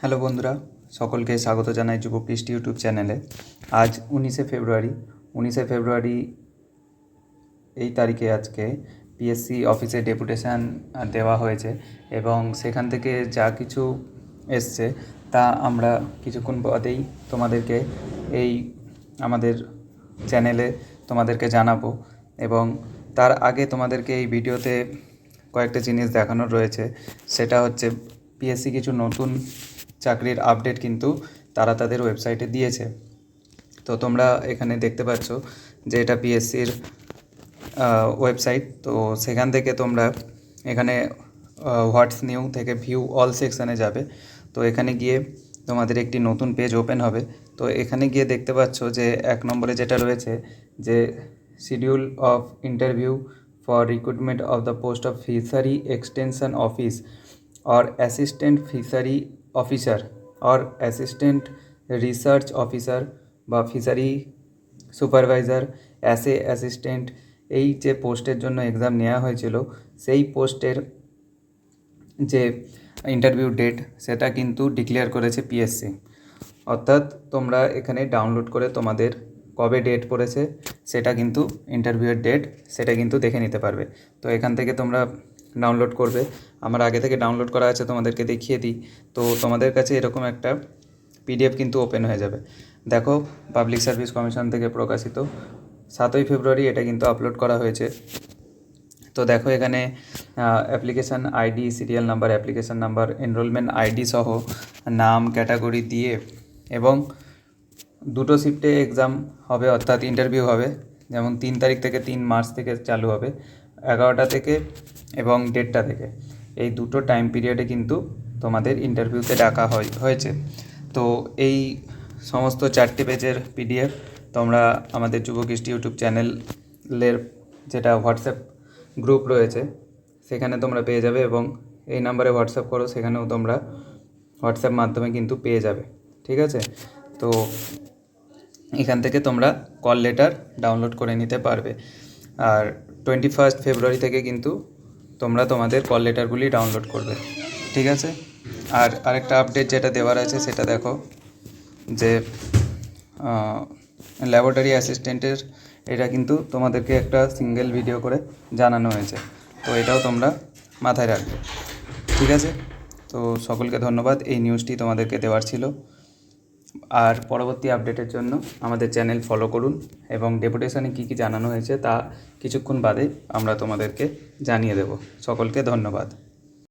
Hello বন্ধুরা, সকলকে স্বাগত জানাই যুব কৃষ্টি ইউটিউব চ্যানেলে। আজ উনিশে ফেব্রুয়ারি উনিশে ফেব্রুয়ারি এই তারিখে আজকে পিএসসি অফিসে ডেপুটেশন দেওয়া হয়েছে এবং সেখান থেকে যা কিছু এসছে তা আমরা কিছুক্ষণ বাদেই তোমাদেরকে এই আমাদের চ্যানেলে তোমাদেরকে জানাব এবং তার আগে তোমাদেরকে এই ভিডিওতে কয়েকটা জিনিস দেখানোর রয়েছে। সেটা হচ্ছে পিএসসি কিছু নতুন চাকরির আপডেট কিন্তু তারা তাদের ওয়েবসাইটে দিয়েছে। তো তোমরা এখানে দেখতে পাচ্ছ যে এটা পিএসসির ওয়েবসাইট তো সেখান থেকে তোমরা এখানে হোয়াটস নিউ থেকে ভিউ অল সেকশানে যাবে। তো এখানে গিয়ে তোমাদের একটি নতুন পেজ ওপেন হবে। তো এখানে গিয়ে দেখতে পাচ্ছ যে এক নম্বরে যেটা রয়েছে যে schedule of interview for recruitment of the post of fishery extension office or assistant fishery officer or assistant research officer বা ফিশারি সুপারভাইজার অ্যাসে অ্যাসিস্ট্যান্ট এই যে পোস্টের জন্য এক্সাম নেওয়া হয়েছিল, সেই পোস্টের যে ইন্টারভিউ ডেট সেটা কিন্তু ডিক্লেয়ার করেছে পিএসসি অর্থাৎ তোমরা এখানে ডাউনলোড করে তোমাদের কবে ডেট পড়েছে, সেটা কিন্তু ইন্টারভিউয়ের ডেট সেটা কিন্তু দেখে নিতে পারবে। তো এখান থেকে তোমরা ডাউনলোড করবে। আমার আগে থেকে ডাউনলোড করা আছে, তোমাদেরকে দেখিয়ে দিই। তো তোমাদের কাছে এরকম একটা পিডিএফ কিন্তু ওপেন হয়ে যাবে। দেখো পাবলিক সার্ভিস কমিশন থেকে প্রকাশিত। সাতই ফেব্রুয়ারি এটা কিন্তু আপলোড করা হয়েছে। তো দেখো এখানে application ID serial number application number enrolment ID সহ নাম ক্যাটাগরি দিয়ে এবং দুটো শিফটে এক্সাম হবে, অর্থাৎ ইন্টারভিউ হবে। যেমন তিন তারিখ থেকে তিন মার্চ থেকে চালু হবে। এগারোটা থেকে এবং দেড়টা থেকে। এই দুটো টাইম পিরিয়ডে কিন্তু তোমাদের ইন্টারভিউতে ডাকা হয়, হয়েছে। তো এই সমস্ত চারটে পেজের পিডিএফ তোমরা আমাদের যুবকৃষ্টি ইউটিউব চ্যানেলের যেটা হোয়াটসঅ্যাপ গ্রুপ রয়েছে, সেখানে তোমরা পেয়ে যাবে এবং এই নাম্বারে হোয়াটসঅ্যাপ করো, সেখানেও তোমরা হোয়াটসঅ্যাপ মাধ্যমে কিন্তু পেয়ে যাবে। ঠিক আছে? তো এখান থেকে তোমরা কল লেটার ডাউনলোড করে নিতে পারবে। আর টোয়েন্টি ফার্স্ট ফেব্রুয়ারি থেকে কিন্তু তোমরা তোমাদের কল লেটারগুলি ডাউনলোড করবে। ঠিক আছে? আর আরেকটা আপডেট যেটা দেওয়ার আছে সেটা দেখো যে ল্যাবরেটরি অ্যাসিস্ট্যান্টের এটা কিন্তু তোমাদেরকে একটা সিঙ্গেল ভিডিও করে জানানো হয়েছে। তো এটাও তোমরা মাথায় রাখবে। ঠিক আছে? তো সকলকে ধন্যবাদ। এই নিউজটি তোমাদেরকে দেওয়ার ছিল। আর পরবর্তী আপডেটের জন্য আমাদের চ্যানেল ফলো করুন এবং ডেপুটেশনে কী কী জানানো হয়েছে তা কিছুক্ষণ বাদে আমরা তোমাদেরকে জানিয়ে দেব। সকলকে ধন্যবাদ।